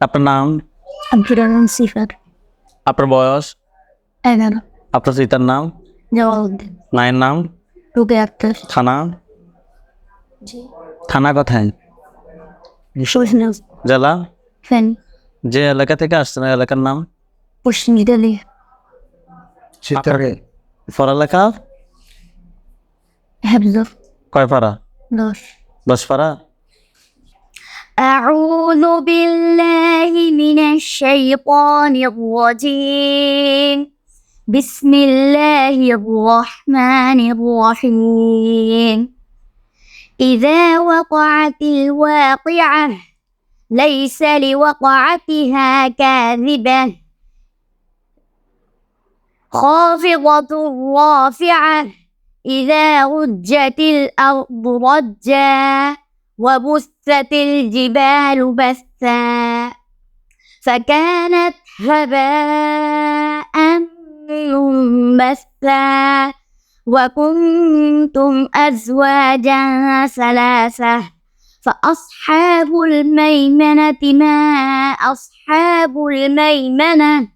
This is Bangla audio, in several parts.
আপনার নাম? আব্দুর রহমান সিফার আপনার বয়স? এগারো। আপনার পিতার নাম? জওয়ালউদ্দিন। মায়ের নাম? রুকে আক্তার থানা? থানা কোথায়? জেলা? ফেন। যে এলাকা থেকে আসছেন এলাকার নাম? পশ্চিম ইতালি পড়ালেখা হেফজ কয় পারা দশ। দশ পারা أعوذ بالله من الشيطان الرجيم. بسم الله الرحمن الرحيم. إذا وقعت الواقعة ليس لوقعتها كاذبة. خافضة رافعة إذا رجت الأرض رجا. وبثت الجبال بثا فكانت هباء منبثا وكنتم أزواجا ثلاثة فأصحاب الميمنة ما أصحاب الميمنة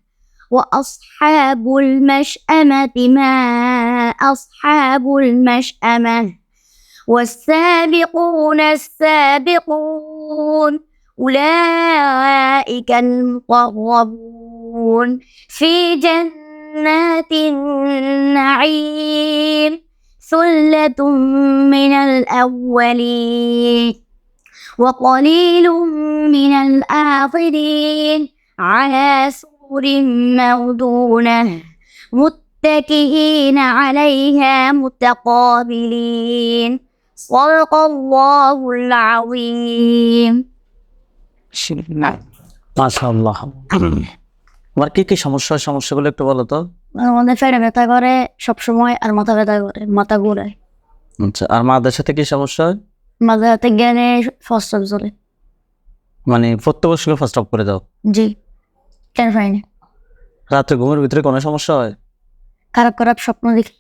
وأصحاب المشأمة ما أصحاب المشأمة والسابقون السابقون أولئك المقربون. في جنات النعيم ثلة من الأولين وقليل من الآخرين على سور موضونة متكئين عليها متقابلين. Sadakallahul azim. মাশাআল্লাহ। আমার কি কি সমস্যা সমস্যাগুলো একটু বলো তো? আমাদের ফেরে ব্যথা করে সবসময় আর মাথা ব্যথা করে মাথা ঘুরে। আচ্ছা আর মাদের সাথে কি সমস্যা হয়? মাঝে হাতে জ্ঞানে ফার্স্ট অফ চলে মানে প্রত্যেক বছর ফার্স্ট অফ করে দাও? জি কেন ফাইন রাতে ঘুমের ভিতরে কোনো সমস্যা হয়? খারাপ খারাপ স্বপ্ন দেখি।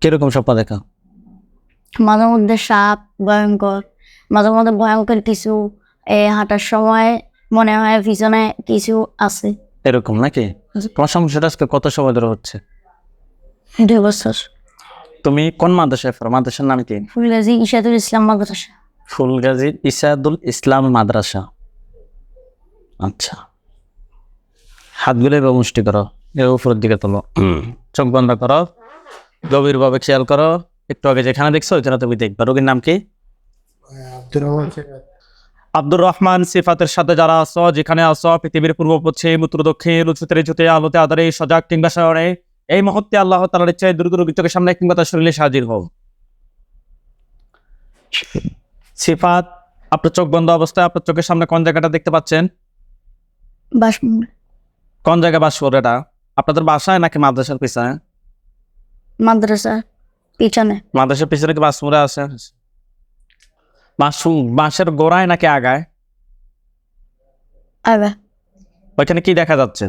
কীরকম স্বপ্ন দেখা? মাঝে মধ্যে সাপ ভয়ঙ্কর। মাঝে মধ্যে ভয়ঙ্কর কিছু এ হাঁটার সময় মনে হয় পিছনে কিছু আছে। এরকম নাকি? তোমার সমস্যাটা আজকে কত সময় ধরে হচ্ছে? দুই বছর। তুমি কোন মাদ্রাসায় পড়ো? মাদ্রাসার নাম কি? ফুলগাজী ইশাদুল ইসলাম মাদ্রাসা। ফুলগাজী ইসাদুল ইসলাম মাদ্রাসা। আচ্ছা। হাতগুলো এবার মুষ্টি করো এর উপরের দিকে তোলো। চোখ বন্ধ করো গভীরভাবে খেয়াল করো। একটু আগে যেখানে দেখছ ওইখানে তুমি দেখবা। রোগীর নাম কি? আব্দুর রহমান সিফাতের সাথে যারা আছো যেখানে আছো পৃথিবীর পূর্ব পশ্চিম উত্তর দক্ষিণ উঁচুতে নিচুতে আলোতে আদারে সজাগ কিংবা শহরে এই মুহূর্তে আল্লাহ তালার ইচ্ছায় দ্রুত রোগীর চোখের সামনে কিংবা তার শরীরে হাজির হও। সিফাত আপনার চোখ বন্ধ অবস্থায় আপনার চোখের সামনে কোন জায়গাটা দেখতে পাচ্ছেন? বাস কোন জায়গায় বাস করে এটা? আপনাদের বাসায় নাকি মাদ্রাসার পিছনে মাদ্রাসা। পিছনে। মাদ্রাসার পিছনে কি মাসমুরা আছে? মাসুম বাঁশের গোড়ায় নাকি আগায়? আগায়। ওইখানে কি দেখা যাচ্ছে?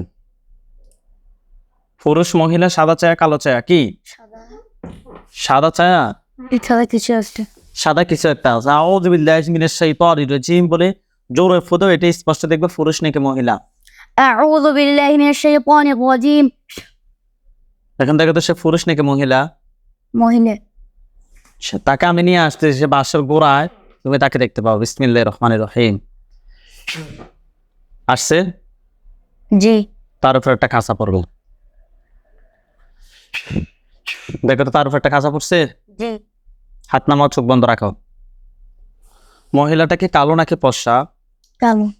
পুরুষ মহিলা সাদা চায়া কালো চায়া কি? সাদা। চায়া সাদা কিছু একটা সাদা কিছু একটা আছে। আউযু বিল্লাহি মিনাশ শাইতানির রাজিম বলে জোরে ফুদো এটা স্পষ্ট দেখবে পুরুষ নাকি মহিলা? আউযু বিল্লাহি মিনাশ শাইতানির রাজিম। এখন দেখো তো সে পুরুষ নাকি মহিলা? মহিলা। সে- তাকে আমি নিয়ে আসতে সে বাসের গোড়ায়। তুমি তাকে দেখতে পাও। বিসমিল্লাহির রহমানির রহিম। আসছে? জি। তার উপর একটা খাঁচা পড়বে দেখো তো তার উপর একটা খাঁচা পড়ছে? জি। হাত নামাও চোখ বন্ধ রাখো। মহিলাটাকে কালো নাকি পশা কালো।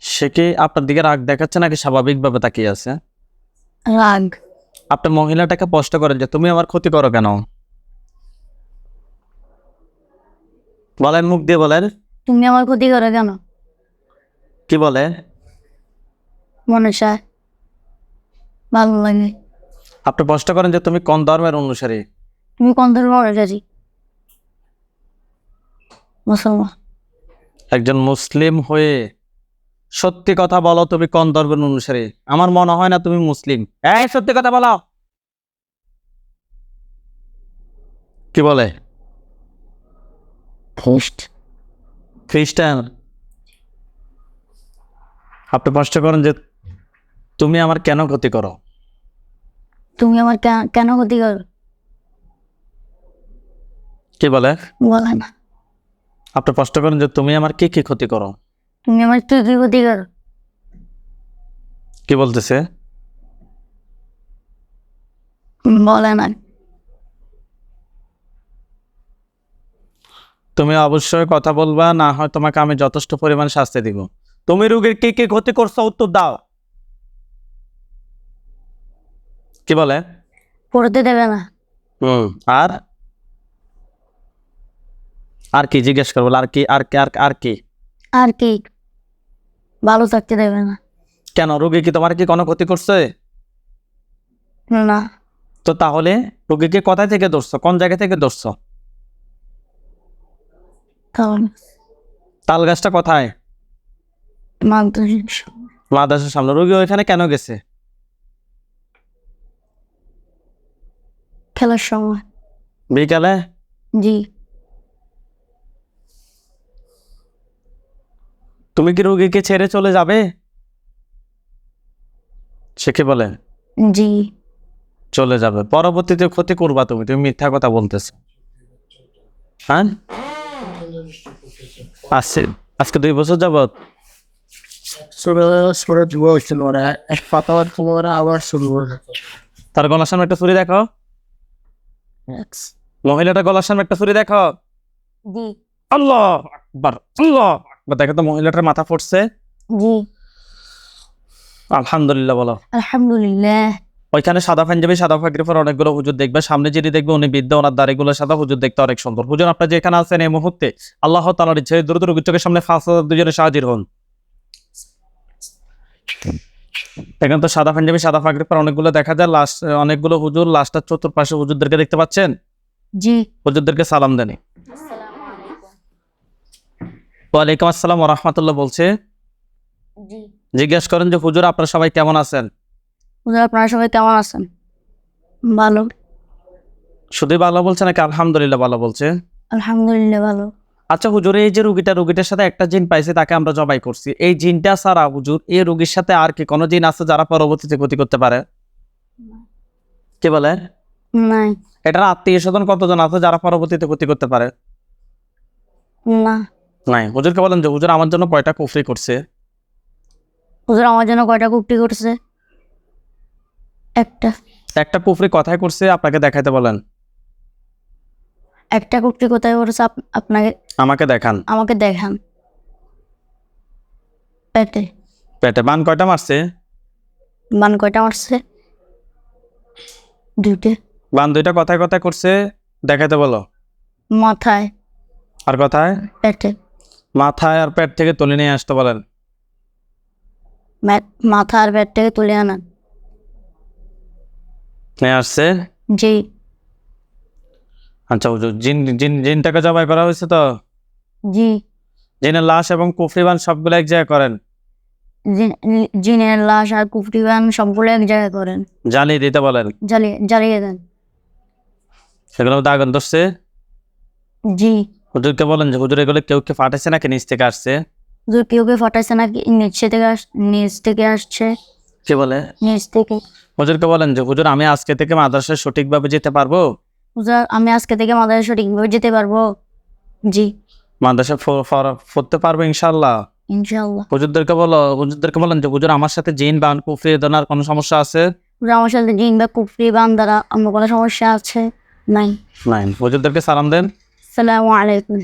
সে কি আপনার দিকে রাগ দেখাচ্ছে নাকি স্বাভাবিকভাবে তাকিয়ে আছে? রাগ। আপনি মহিলাটাকে স্পষ্ট করেন যে তুমি আমার ক্ষতি করো কেন? বলেন মুখ দিয়ে বলেন। তুমি আমার ক্ষতি করে কেন? কি বলে? মনে চায় ভালো লাগে। আপনি স্পষ্ট করেন যে তুমি কোন ধর্মের অনুসারী? তুমি কোন ধর্মের অনুযায়ী মুসলমান। একজন মুসলিম হয়ে সত্যি কথা বলো তুমি কোন ধর্মের অনুসারী? আমার মনে হয় না তুমি মুসলিম। এই সত্যি কথা বলো। কি বলে? খ্রিস্ট। খ্রিস্টান। আপনি প্রশ্ন করেন যে তুমি আমার কেন ক্ষতি করো? তুমি আমার কেন ক্ষতি করো? কি বলে? বলে না। আপনি প্রশ্ন করেন যে তুমি আমার কি কি ক্ষতি করো? তুমি আমার কি কি ক্ষতি করো কি বলতেছে? বলে না তুমি অবশ্যই কথা বলবা না হয় তোমাকে আমি যথেষ্ট পরিমাণ শাস্তি দিব। তুমি রোগীর কে কে ক্ষতি করছ উত্তর দাও। কি বলে? পড়তে দেবে না। হুম আর? আর কি জিজ্ঞেস করব? আর কি আর কি আর আর কি? আর কি? ভালো থাকতে দেবে না। কেন? রোগী কি তোমার কি কোনো ক্ষতি করছে? না। তো তাহলে রোগীকে কোথায় থেকে ধরছো? কোন জায়গা থেকে ধরছো? তাল গাছটা কোথায়? মাদ্রাসার সামনে। রোগী ওইখানে কেন গেছে? খেলার সময়। বিকালে? জি। তুমি কি রোগীকে ছেড়ে চলে যাবে? সে কি বলে? জি। চলে যাবে। পরবর্তীতে ক্ষতি করবা তুমি তুমি মিথ্যা কথা বলতেছো। হ্যাঁ? আজকে আজকে দুই বছর for তার গলার সামনে একটা ছুরি দেখো মহিলাটা গলার সামনে একটা ছুরি দেখো আল্লাহ আকবার আল্লাহ আকবার দেখো তো মহিলাটার মাথা ফুটছে জি। আলহামদুলিল্লাহ বলো। আলহামদুলিল্লাহ। ওইখানে সাদা পাঞ্জাবি সাদা ফাঁকরি পর অনেকগুলো হুজুর দেখবে। সামনে যিনি দেখবে উনি বিদ্যা ওনার দাড়িগুলো সাদা হুজুর দেখতে অনেক সুন্দর। হুজুর আপনার যেখানে আছেন এই মুহূর্তে আল্লাহ তালার ইচ্ছে দ্রুত রোগীর চোখের সামনে ফাঁস দুজনে সাহায্য হন। এখানে তো সাদা পাঞ্জাবি সাদা ফাঁকরি পর অনেকগুলো দেখা যায়। লাস্ট অনেকগুলো হুজুর লাস্টের চতুর্পাশে হুজুরদেরকে দেখতে পাচ্ছেন? জি। হুজুরদেরকে সালাম দেন। ওয়ালাইকুম আসসালাম রহমতুল্লাহ বলছে। জি। জিজ্ঞেস করেন যে হুজুর আপনারা সবাই কেমন আছেন? হুজুর আপনারা সবাই কেমন আছেন? ভালো। শুধুই ভালো বলছে নাকি আলহামদুলিল্লাহ ভালো বলছে? আলহামদুলিল্লাহ ভালো। আচ্ছা হুজুর এই যে রুগীটা রুগীটার সাথে একটা জিন পাইছে তাকে আমরা জবাই করছি। এই জিনটা ছাড়া হুজুর এই রুগীর সাথে আর কি কোনো জিন আছে যারা পরবর্তীতে ক্ষতি করতে পারে? কি বলে? নাই। এটার আত্মীয় স্বজন কতজন আছে যারা পরবর্তীতে ক্ষতি করতে পারে? না। নাই। হুজুরকে বলেন যে হুজুর আমার জন্য কয়টা কুফরি করছে? হুজুর আমার জন্য কয়টা কুপটি করছে? একটা। একটা কুফরি কথায় করছে? আপনাকে দেখাইতে বলেন। একটা কুপটি কোথায় করছে? আপনাকে আমাকে দেখান। আমাকে দেখান। পেটে। পেটে বান কয়টা মারছে? বান কয়টা মারছে? দুইটে। বান দুইটা কথায় কথায় করছে? দেখাইতে বলো। মাথায়। আর কথায়? পেটে। মাথায় আর পেট থেকে তুলে নিয়ে আসতে পারেন। মাথা আর পেট থেকে তুলে আনান। নিয়ে আসছে? জি। আচ্ছা হুজুর জিন জিন জিনটাকে জবাই করা হয়েছে তো? জি। জিনের লাশ এবং কুফরি বান সবগুলো এক জায়গায় করেন? জিনের লাশ আর কুফরি বান সবগুলো এক জায়গায় করেন। জ্বালিয়ে দিতে বলেন? জ্বালিয়ে জ্বালিয়ে দেন। সেগুলো দাগন ধরছে? জি। হুজুরকে বলেন যে হুজুর এগুলো কেউ কে ফাটাইছে নাকি নিচ থেকে আসছে? হুজুর কেউ কেউ ফাটাইছে নাকি নিচে থেকে আস নিচ থেকে আসছে। কে বলে? নিচ থেকে। হুজুরকে বলেন যে হুজুর আমি আজকে থেকে মাদ্রাসায় সঠিকভাবে যেতে পারব? হুজুর আমি আজকে থেকে মাদারে সঠিকভাবে যেতে পারব। জি। মাদ্রাসায় ফ- পড়তে পারব ইনশাল্লাহ ইনশাল্লাহ হুজুরদেরকে বলো হুজুরদেরকে বলেন যে হুজুর আমার সাথে জিন বান কুফরি দনার কোনো সমস্যা আছে? হুজুর আমার সাথে জিন বা কুফরি বান দ্বারা আমার কোনো সমস্যা আছে? নাই। নাই। হুজুরদেরকে সালাম দেন। সালামু আলাইকুম